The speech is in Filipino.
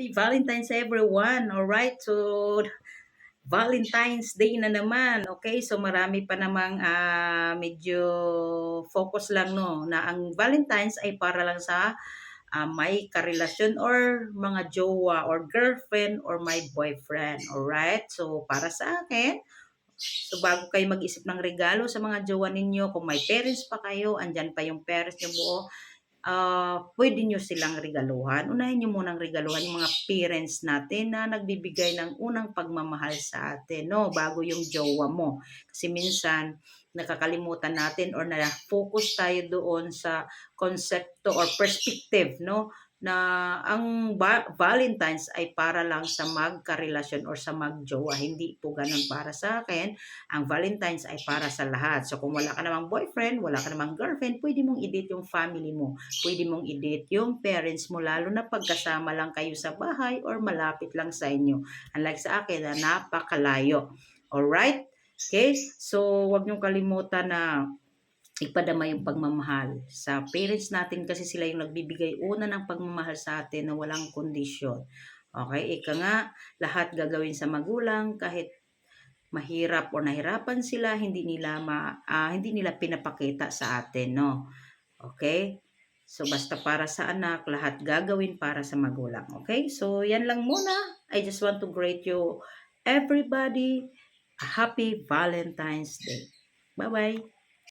Happy Valentine's everyone. All right? So Valentine's Day na naman. Okay? So marami pa namang ah, medyo focus lang no na ang Valentine's ay para lang sa ah, may karelasyon or mga jowa or girlfriend or my boyfriend. All right? So para sa akin, So bago kayo mag-isip ng regalo sa mga jowa ninyo, kung may parents pa kayo, andyan pa yung parents nyo buo, ah pwede nyo silang regaluhan. Unahin nyo munang regaluhan yung mga parents natin na nagbibigay ng unang pagmamahal sa atin, no? Bago yung jowa mo. Kasi minsan, nakakalimutan natin or na-focus tayo doon sa konsepto or perspective, no? Na ang ba- Valentine's ay para lang sa magkarelasyon or sa magjowa. Hindi po ganun para sa akin. Ang Valentine's ay para sa lahat. So kung wala ka namang boyfriend, wala ka namang girlfriend, pwede mong i-date yung family mo. Pwede mong i-date yung parents mo, lalo na pagkasama lang kayo sa bahay or malapit lang sa inyo. Unlike sa akin na napakalayo. Alright? Okay? So, wag niyong kalimutan na ipadama yung pagmamahal. Sa parents natin kasi sila yung nagbibigay una ng pagmamahal sa atin na walang kondisyon. Okay? Ika nga, lahat gagawin sa magulang kahit mahirap o nahirapan sila, hindi nila ma, ah, hindi nila pinapakita sa atin, no? Okay? So, basta para sa anak, lahat gagawin para sa magulang. Okay? So, yan lang muna. I just want to greet you, everybody, a happy Valentine's Day. Bye-bye.